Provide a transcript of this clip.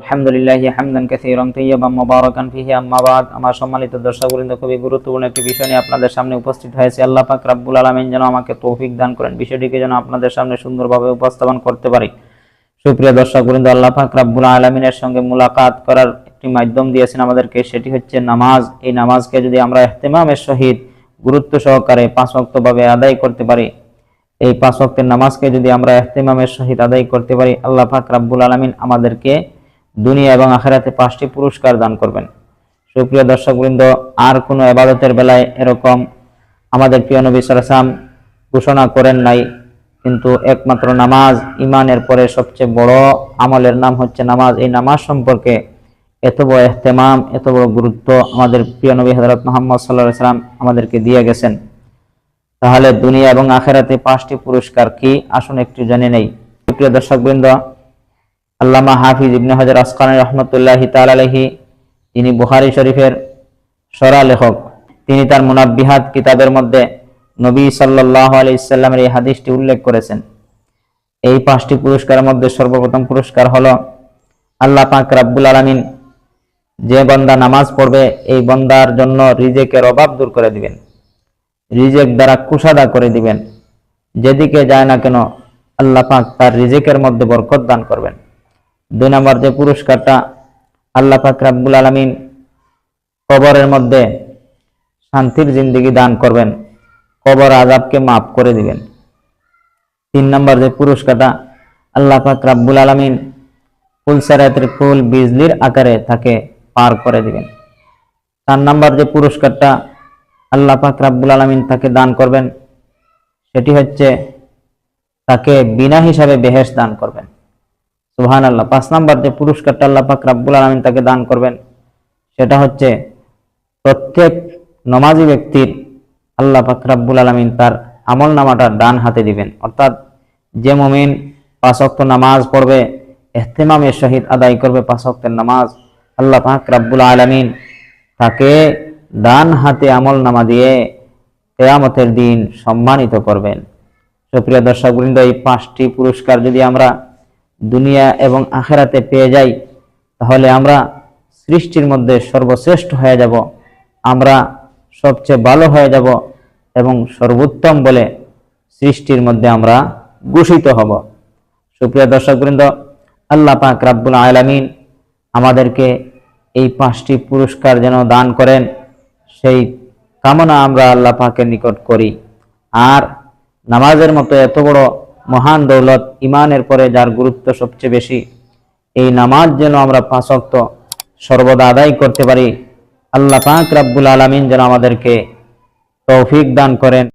আলহামদুলিল্লাহ হামদান কাসীরান তাইয়্যিবান মুবারাকান ফিহি, আম্মা বাদ। আমার সম্মানিত দর্শকবৃন্দ, খুবই গুরুত্বপূর্ণ একটি বিষয় নিয়ে আপনাদের সামনে উপস্থিত হয়েছে। আল্লাহ পাক রাব্বুল আলামিন যেন আমাকে তৌফিক দান করেন। বিষয়টিকে যেন আপনাদের সামনে সুন্দরভাবে উপস্থাপন করতে পারি। সুপ্রিয় দর্শকবৃন্দ, আল্লাহ পাক রাব্বুল আলামিনের সঙ্গে মুলাকাত করার একটি মাধ্যম দিয়েছেন আমাদেরকে। সেটি হচ্ছে নামাজ। এই নামাজকে যদি আমরা ইহতিমামের সহিত গুরুত্ব সহকারে পাঁচ ভাবে আদায় করতে পারি, এই পাঁচ ওয়াক্তের নামাজকে যদি আমরা ইহতিমামের সহিত আদায় করতে পারি, আল্লাহ পাক রাব্বুল আলামিন আমাদেরকে দুনিয়া এবং আখেরাতে পাঁচটি পুরস্কার দান করবেন। সুপ্রিয় দর্শকবৃন্দ, আর কোনো এবাদতের বেলায় এরকম আমাদের প্রিয় নবী সালাম ঘোষণা করেন নাই, কিন্তু একমাত্র নামাজ ইমানের পরে সবচেয়ে বড় আমলের নাম হচ্ছে নামাজ। এই নামাজ সম্পর্কে এত বড় এহতেমাম, এত বড় গুরুত্ব আমাদের প্রিয় নবী হজরত মোহাম্মদ সাল্লাহ সাল্লাম আমাদেরকে দিয়ে গেছেন। তাহলে দুনিয়া এবং আখেরাতে পাঁচটি পুরস্কার কি? আসুন একটু জেনে নেই। প্রিয় দর্শকবৃন্দ আল্লামা হাফিজ ইবনে হাজার আসকানি রহমতুল্লাহ তালাহি তিনি বুহারি শরীফের সরা লেখক, তিনি তার মুনাব্বিহাত কিতাবের মধ্যে নবী সাল্লাহ আলি ইসাল্লামের এই হাদিসটি উল্লেখ করেছেন। এই পাঁচটি পুরস্কারের মধ্যে সর্বপ্রথম পুরস্কার হলো আল্লাহ পাক রাব্বুল আলামিন যে বন্দা নামাজ পড়বে, এই বন্দার জন্য রিজেকের অভাব দূর করে দিবেন। রিজেক দ্বারা কুশাদা করে দিবেন। যেদিকে যায় না কেন, আল্লাহ পাক তার রিজেকের মধ্যে বরকত দান করবেন। দুই নম্বর যে পুরস্কারটা আল্লাহ পাক রাব্বুল আলামিন কবরের মধ্যে শান্তির জিন্দিগি দান করবেন, কবর আজাবকে মাফ করে দিবেন। তিন নম্বর যে পুরস্কারটা আল্লাহ পাক রাব্বুল আলামিন ফুলসারাতের ফুল বিজলির আকারে তাকে পার করে দিবেন। চার নম্বর যে পুরস্কারটা আল্লাহ পাক রাব্বুল আলামিন তাকে দান করবেন, সেটি হচ্ছে তাকে বিনা হিসাবে বেহেশ দান করবেন। সুবহান আল্লাহ পাঁচ নাম্বার যে পুরস্কারটা আল্লাহ পাক রাব্বুল আলামিন তাকে দান করবেন, সেটা হচ্ছে প্রত্যেক নমাজি ব্যক্তির আল্লাহ পাক রাব্বুল আলামিন তার আমল নামাটা ডান হাতে দিবেন। অর্থাৎ যে মমিন পাঁচ ওয়াক্ত নামাজ পড়বে ইহতিমামের সহিত আদায় করবে পাঁচ ওয়াক্তের নামাজ, আল্লাহ পাক রাব্বুল আলামিন তাকে ডান হাতে আমল নামা দিয়ে কেয়ামতের দিন সম্মানিত করবেন। সুপ্রিয় দর্শক বৃন্দ, এই পাঁচটি পুরস্কার যদি আমরা দুনিয়া এবং আখেরাতে পেয়ে যাই, তাহলে আমরা সৃষ্টির মধ্যে সর্বশ্রেষ্ঠ হয়ে যাব। আমরা সবচেয়ে ভালো হয়ে যাব এবং সর্বোত্তম বলে সৃষ্টির মধ্যে আমরা ঘোষিত হব। সুপ্রিয় দর্শকবৃন্দ, আল্লাহ পাক রাব্বুল আলামিন আমাদেরকে এই পাঁচটি পুরস্কার যেন দান করেন, সেই কামনা আমরা আল্লাহ পাকের নিকট করি। আর নামাজের মতো এত বড় মহান দৌলত ইমানের পরে যার গুরুত্ব সবচেয়ে বেশি, এই নামাজ যেন আমরা পাঁচক্ত সর্বদা আদায় করতে পারি। আল্লাহ পাক রাব্বুল আলমিন যেন আমাদেরকে তৌফিক দান করেন।